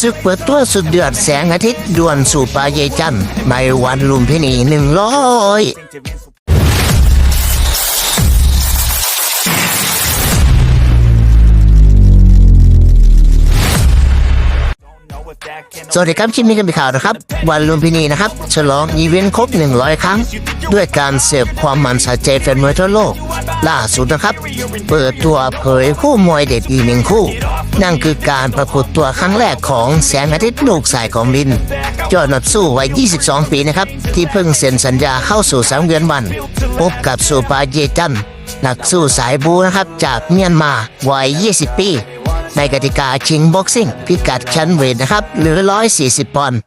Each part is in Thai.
ศึกเปิดตัวสุดเดือดแสงอาทิตย์ดวนสู่ปลาเยจันทร์ในวันลุมพินีหนึ่งร้อยสวัสดีครับชิมนี้กันไปข่าวนะครับ วันลุมพินีนะครับ ฉลองอีเวนต์ครบ 100 ครั้ง ด้วยการเสิร์ฟความมันสะใจแฟนมวยทั่วโลก ล่าสุดนะครับ เปิดตัวเผยคู่มวยเด็ดอีกหนึ่งคู่ นั่นคือการปรากฏตัวครั้งแรกของแสงอาทิตย์ลูกสายของลิน ยอดนักสู้วัย 22 ปีนะครับ ที่เพิ่งเซ็นสัญญาเข้าสู่สังเวียนวัน พบกับสูปาเยจันนักสู้สายบูนะครับจากเมียนมาวัย 20 ปี ในกติกาชิงบ็อกซิ่ง พิกัดชั้นเวทนะครับ หรือ 140 ปอนด์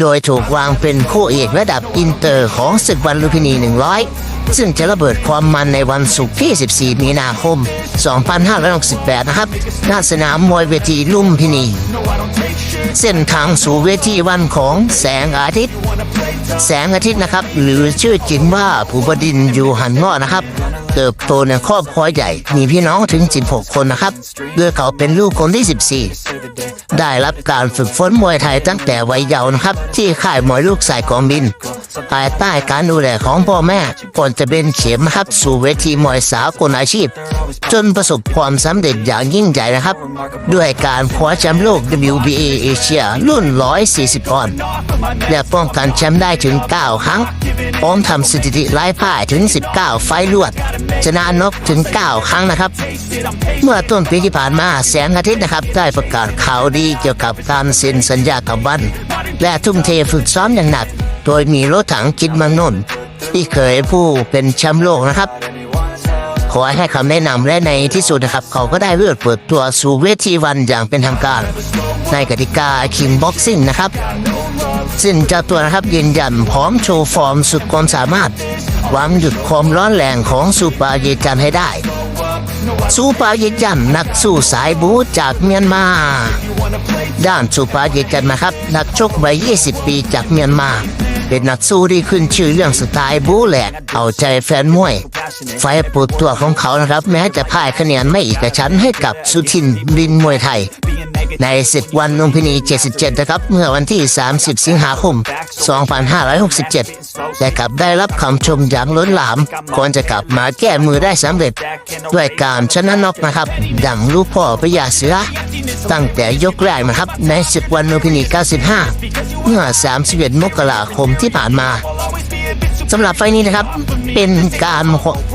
โดยถูกวางเป็นคู่เอกระดับอินเตอร์ของศึกวันลุพินี 100 ซึ่งจะระเบิดความมันในวันศุกร์ที่ 14 มีนาคม 2568 นะครับณสนามมวยเวทีลุมพินี เส้นทางสู่เวทีวันของแสงอาทิตย์ แสงอาทิตย์นะครับ หรือชื่อจริงว่าภูบดินทร์อยู่หันงาะนะครับเติบโตในครอบครัวใหญ่ มีพี่น้องถึง 16 คนนะครับโดยเขาเป็นลูกคนที่ 14 ได้รับการฝึกฝนมวยไทยตั้งแต่วัยเยาว์นะครับ ที่ค่ายมวยลูกสายกองบิน ภายใต้การดูแลของพ่อแม่ก่อนจะเป็นเข็มนะครับสู่เวทีมวยสากลอาชีพ จนประสบความสำเร็จอย่างยิ่งใหญ่นะครับ ด้วยการคว้าแชมป์โลก WBA เอเชียรุ่น 140ปอนด์และป้องกันแชมป์ได้ถึง 9 ครั้งพร้อมทำสถิติไล่พ่ายถึง 19 ไฟล์รวด ชนะนกถึง 9 ครั้งนะครับ เมื่อต้นปีที่ผ่านมาแสงอาทิตย์นะครับได้ประกาศข่าวดีเกี่ยวกับการเซ็นสัญญากับวัน และทุ่มเทฝึกซ้อมอย่างหนัก โดยมีรถถังคิดมังนนที่เคยผู้เป็นแชมป์โลกนะครับ ขอให้คำแนะนำและในที่สุดนะครับ เขาก็ได้เลือกเปิดตัวสู่เวทีวันอย่างเป็นทางการ ในกติกาคิงบ็อกซิ่งนะครับ ซึ่งเจ้าตัวนะครับยืนยันพร้อมโชว์ฟอร์มสุดความสามารถหวังหยุดความร้อนแรงของซูเปอร์เยจันให้ได้ซูเปอร์เยจันนักสู้สายบูจากเมียนมา ด้านซูเปอร์เยจันนะครับ นักชกวัย 20 ปีจากเมียนมา เป็นนักสู้ที่ขึ้นชื่อเรื่องสไตล์บูแหลกเอาใจแฟนมวย ไฟปวดตัวของเขานะครับ แม้จะพ่ายคะแนนไม่อีกชั้นให้กับสุทินบินมวยไทย ในศึกวันลุมพินี 77 นะครับ เมื่อวันที่ 30 สิงหาคม 2567 แต่กลับได้รับคำชมอย่างล้นหลามก่อนจะกลับมาแก้มือได้สำเร็จ ด้วยการชนะน็อกนะครับ ดังลูกพ่อพญาเสือ ตั้งแต่ยกแรกนะครับ ในศึกวันลุมพินี 95 เมื่อ 31 มกราคมที่ผ่านมาสำหรับไฟนี้นะครับ เป็นการ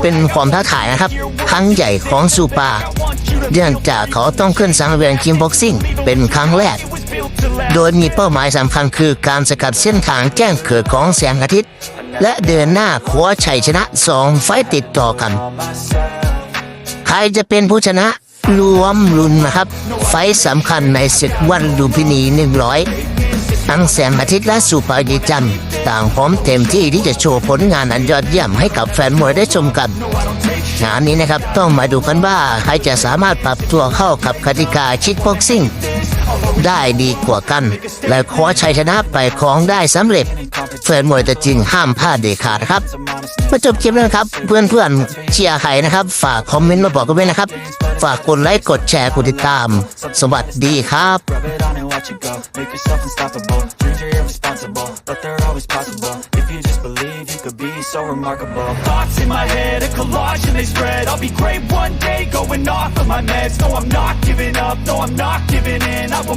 เป็นความท้าทายนะครับ ครั้งใหญ่ของซูปา เนื่องจากเขาต้องขึ้นสังเวียนคิมบ็อกซิ่งเป็นครั้งแรก โดยมีเป้าหมายสำคัญคือการสกัดเส้นทางแจ้งเกิดของแสงอาทิตย์ และเดินหน้าคว้าชัยชนะสองไฟต์ติดต่อกัน ใครจะเป็นผู้ชนะรวมรุนนะครับ ไฟสำคัญในศึกวันลุมพินี100 ทั้งแสงอาทิตย์และสุปายิจันต่างพร้อมเต็มที่ที่จะโชว์ผลงานอันยอดเยี่ยมให้กับแฟนมวยได้ชมกันงานนี้นะครับต้องมาดูกันว่า ใครจะสามารถปรับตัวเข้ากับกติกาชิคบ็อกซิ่งได้ดีกว่ากัน และคว้าชัยชนะไปครองได้สำเร็จแฟนมวยแต่จริงห้ามพลาดเด็ดขาดครับมาจบคลิปแล้วนะครับ เพื่อนเพื่อนๆเชียร์ใครนะครับ ฝากคอมเมนต์มาบอกกันด้วยนะครับ ฝากกดไลค์กดแชร์กดติดตาม สวัสดีครับ Watch it go. Make yourself unstoppable. Dreams are irresponsible, but they're always possible. If you just believe, you could be so remarkable. Thoughts in my head, a collage and they spread I'll be great one day, going off of my meds No, I'm not giving up, no, I'm not giving in I will